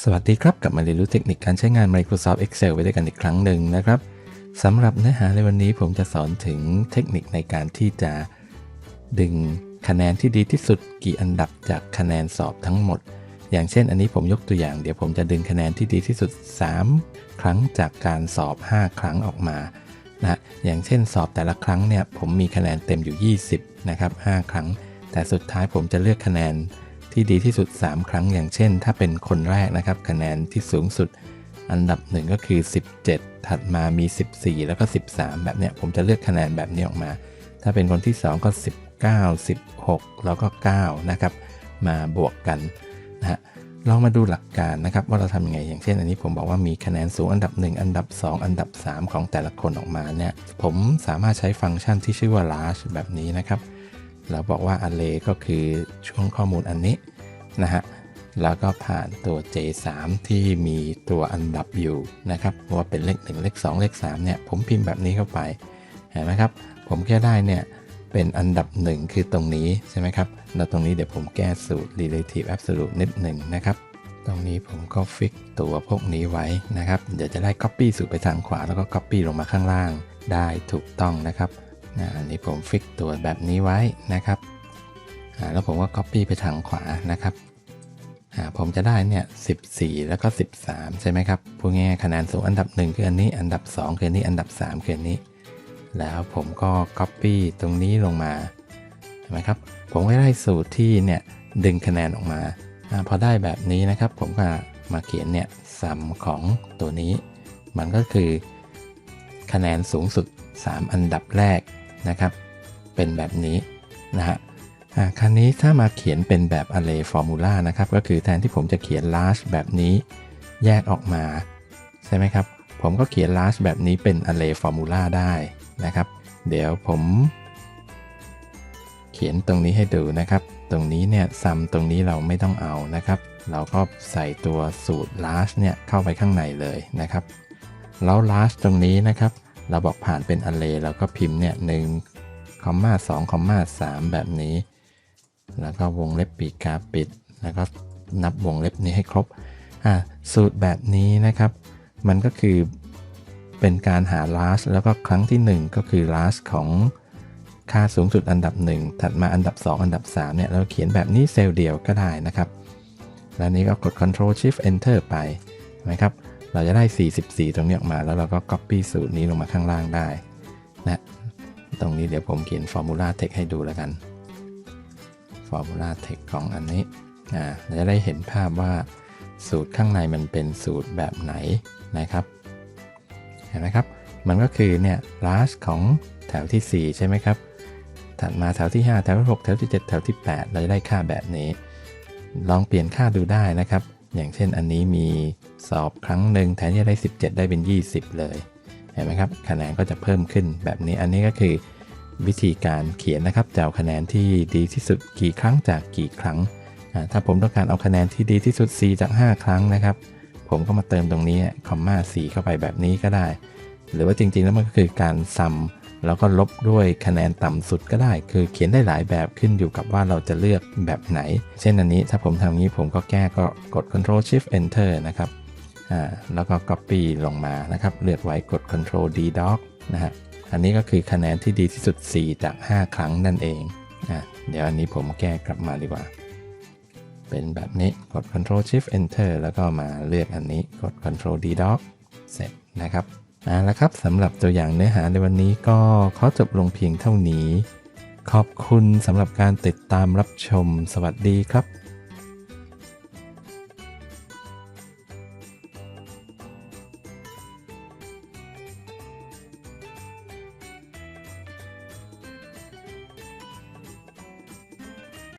สวัสดีครับกลับมาเรียนรู้เทคนิคการใช้งาน Microsoft Excel ไปด้วยกันอีกครั้งหนึ่งนะครับสำหรับเนื้อหาในวันนี้ผมจะสอนถึงเทคนิคในการที่จะดึงคะแนนที่ดีที่สุดกี่อันดับจากคะแนนสอบทั้งหมด อย่างเช่น อันนี้ผมยกตัวอย่าง เดี๋ยวผมจะดึงคะแนนที่ดีที่สุด 3 ครั้งจากการสอบ 5 ครั้งออกมานะอย่างเช่นสอบแต่ละครั้งเนี่ยผมมีคะแนนเต็มอยู่ 20 นะครับ 5 ครั้ง แต่สุดท้ายผมจะเลือกคะแนน ที่ดีที่สุด 3 ครั้งอย่างเช่น ถ้าเป็นคนแรกนะครับ คะแนนที่สูงสุดอันดับหนึ่งก็คือ 17 ถัดมามี 14 แล้วก็ 13 แบบเนี้ยผมจะเลือกคะแนนแบบนี้ออกมา ถ้าเป็นคนที่ 2 ก็ 19 16 แล้วก็ 9 นะครับ มาบวกกันนะฮะลองมาดูหลักการนะครับ ว่าเราทำยังไงอย่างเช่น อันนี้ผมบอกว่ามีคะแนนสูงอันดับ 1 อันดับ 2 อันดับ 3 ของแต่ละคนออกมาเนี่ยผมสามารถใช้ฟังก์ชันที่ชื่อว่า large แบบนี้นะครับ เราบอกว่า array ก็คือช่วงข้อมูลอันนี้นะฮะแล้วก็ผ่านตัว J3 ที่มีตัวอันดับอยู่นะครับว่าเป็นเลข 1 เลข 2 เลข 3 เนี่ย ผมพิมพ์แบบนี้เข้าไป เห็นไหมครับ ผมแค่ได้เนี่ย เป็นอันดับ 1 คือตรงนี้ใช่ไหมครับ แล้วตรงนี้เดี๋ยวผมแก้สูตร relative absolute นิดหนึ่งนะครับ ตรงนี้ผมก็ฟิกตัวพวกนี้ไว้นะครับ เดี๋ยวจะได้ copy สูตรไปทางขวาแล้วก็ copy ลงมาข้างล่างได้ถูกต้องนะครับ นะอันนี้ผมฟิกตัวแบบนี้ไว้นะครับ แล้วผมก็ copy ไปทางขวานะครับผมจะได้เนี่ย 14 แล้วก็ 13 ใช่ไหมครับพูดง่ายๆคะแนนสูงอันดับ 1 คืออันนี้ อันดับ 2 คืออันนี้ อันดับ 3 คืออันนี้ แล้วผมก็ Copy ตรงนี้ลงมาเห็นไหมครับ ผมก็ได้สูตรที่เนี่ยดึงคะแนนออกมาอพอได้แบบนี้นะครับ ผมก็มาเขียนเนี่ยซัมของตัวนี้ มันก็คือ คะแนนสูงสุด 3 อันดับแรก นะครับ เป็นแบบนี้นะฮะอ่าคราวนี้ถ้ามาเขียนเป็นแบบ array formula นะครับ ก็คือแทนที่ผมจะเขียน large แบบนี้แยกออกมา ใช่ไหมครับ ผมก็เขียน large แบบนี้เป็น array formula ได้นะครับ เดี๋ยวผม เขียนตรงนี้ให้ดูนะครับ ตรงนี้เนี่ยซัมตรงนี้เราไม่ต้องเอานะครับ เราก็ใส่ตัวสูตร large เนี่ยเข้าไปข้างในเลยนะครับ แล้ว large ตรงนี้นะครับ เราบอกผ่านเป็น array เราก็พิมพ์เนี่ยหนึ่งคอมมาสองคอมมาสามแบบนี้ แล้วก็วงเล็บปีกกาปิด แล้วก็นับวงเล็บนี้ให้ครบอ่าสูตรแบบนี้นะครับ มันก็คือเป็นการหา last แล้วก็ครั้งที่ 1 ก็คือ last ของค่าสูงสุดอันดับ 1 ถัดมาอันดับ 2 อันดับ3เนี่ยเราเขียนแบบนี้เซลล์เดียวก็ได้นะครับ แล้วนี้ก็กด Ctrl Shift Enter ไปนะครับ เราจะได้ 44 ตรงนี้ออกมา แล้วเราก็ Copy สูตรนี้ลงมาข้างล่างได้นะตรงนี้เดี๋ยวผมเขียน Formula Text ให้ดูแล้วกัน Formula Text ของอันนี้อ่าเราจะได้เห็นภาพว่าสูตรข้างในมันเป็นสูตรแบบไหนนะครับ เห็นไหมครับ มันก็คือเนี่ย last ของแถวที่ 4 ใช่ไหมครับ ถัดมาแถวที่ 5 แถวที่ 6 แถวที่ 7 แถวที่ 8 เราจะได้ค่าแบบนี้ ลองเปลี่ยนค่าดูได้นะครับ อย่างเช่นอันนี้มีสอบครั้งหนึ่งแทนที่จะได้ 17 ได้เป็น 20 เลย เห็นไหมครับ คะแนนก็จะเพิ่มขึ้นแบบนี้ อันนี้ก็คือวิธีการเขียนนะครับจะเอาคะแนนที่ดีที่สุดกี่ครั้งจากกี่ครั้ง ถ้าผมต้องการเอาคะแนนที่ดีที่สุด 4 จาก 5 ครั้งนะครับ ผมก็มาเติมตรงนี้คอมมา4เข้าไปแบบนี้ก็ได้ หรือว่าจริงๆแล้วมันก็คือการซัม แล้วก็ลบด้วยคะแนนต่ำสุดก็ได้ คือเขียนได้หลายแบบขึ้นอยู่กับว่าเราจะเลือกแบบไหน เช่นอันนี้ถ้าผมทำงี้ผมก็แก้ก็กด Ctrl Shift Enter นะครับอ่าแล้วก็ Copy ลงมานะครับ เลือกไว้กด Ctrl D Doc นะฮะอันนี้ก็คือคะแนนที่ดีที่สุด 4 จาก 5 ครั้งนั่นเองอะเดี๋ยวอันนี้ผมแก้กลับมาดีกว่า เป็นแบบนี้กด Ctrl Shift Enter แล้วก็มาเลือกอันนี้กด Ctrl D Doc เสร็จนะครับ เอาละครับสำหรับตัวอย่างเนื้อหาในวันนี้ก็ขอจบลงเพียงเท่านี้ ขอบคุณสำหรับการติดตามรับชม สวัสดีครับ